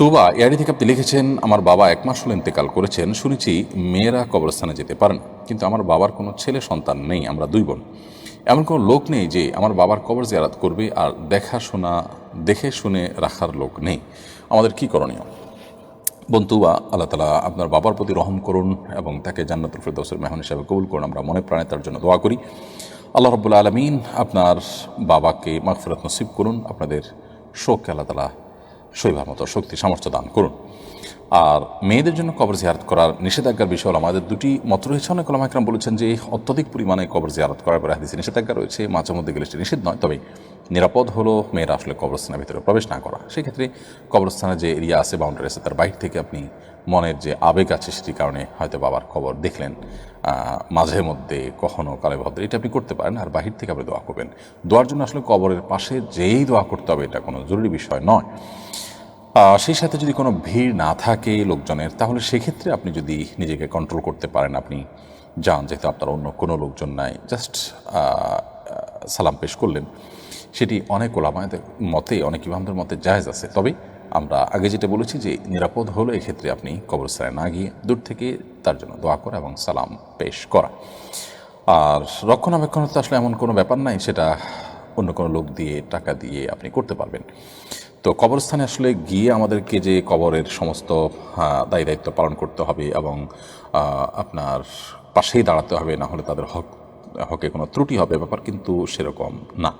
তোবা এআইডি থেকে আপনি লিখেছেন, আমার বাবা এক মাস হলো ইন্তেকাল করেছেন, শুনেছি মেয়েরা কবরস্থানে যেতে পারেন কিন্তু আমার বাবার কোনো ছেলে সন্তান নেই, আমরা দুই বোন। এমন কোনো লোক নেই যে আমার বাবার কবর জিয়ারাত করবে আর দেখাশোনা দেখে শুনে রাখার লোক নেই। আমাদের কি করণীয়? বন্ধুবা আল্লাহ তালা আপনার বাবার প্রতি রহম করুন এবং তাকে জান্নাতুল ফেরদৌসের মেহমান হিসাবে কবুল করুন। আমরা মনে প্রাণে তার জন্য দোয়া করি। আল্লাহ রব্বুল্লা আলমিন আপনার বাবাকে মাগফিরাত নসিব করুন। আপনাদের শোককে আল্লাহ তালা মতো শক্তি, সামর্থ্য দান করুন। আর মেয়েদের জন্য কবর জিয়ারত করার নিষেধাজ্ঞার বিষয় হলো আমাদের দুটি মত রয়েছে। অনেক ওলামা বলেছেন যে অত্যধিক পরিমাণে কবর জিয়ারত করার পরে হাদিসে নিষেধাজ্ঞা রয়েছে। মাঝে মধ্যে গেলে সেটি নিষেধ নয়। তবে নিরাপদ হলো মেয়েরা আসলে কবরস্থানের ভিতরে প্রবেশ না করা। সেক্ষেত্রে কবরস্থানে যে এরিয়া আছে বাউন্ডারি আছে, তার বাইরে থেকে আপনি মনের যে আবেগ আছে, সেটির কারণে হয়তো বাবার খবর দেখলেন। মাঝে মধ্যে, কখনো কালে ভদ্র, এটা আপনি করতে পারেন। আর বাহির থেকে আপনি দোয়া করবেন। দোয়ার জন্য আসলে কবরের পাশে যেই দোয়া করতে হবে, এটা কোনো জরুরি বিষয় নয়। সেই সাথে যদি কোনো ভিড় না থাকে লোকজনের, তাহলে সেক্ষেত্রে আপনি যদি নিজেকে কন্ট্রোল করতে পারেন, আপনি যান, যেহেতু আপনার অন্য কোনো লোকজন নাই। জাস্ট সালাম পেশ করলেন, সেটি অনেক ওলামায়দের মতে, অনেক ইমামদের মতে জায়েজ আছে। তবে আমরা আগে যেটা বলেছি যে, নিরাপদ হলো এক্ষেত্রে আপনি কবরস্থানে না গিয়ে দূর থেকে তার জন্য দোয়া করা এবং সালাম পেশ করা। আর রক্ষণাবেক্ষণ তো আসলে এমন কোনো ব্যাপার নাই, সেটা অন্য কোনো লোক দিয়ে, টাকা দিয়ে আপনি করতে পারবেন। তো কবরস্থানে আসলে গিয়ে আমাদেরকে যে কবরের সমস্ত দায়ী দায়িত্ব পালন করতে হবে এবং আপনার পাশেই দাঁড়াতে হবে, না হলে তাদের হক হকে কোনো ত্রুটি হবে ব্যাপার কিন্তু সেরকম না।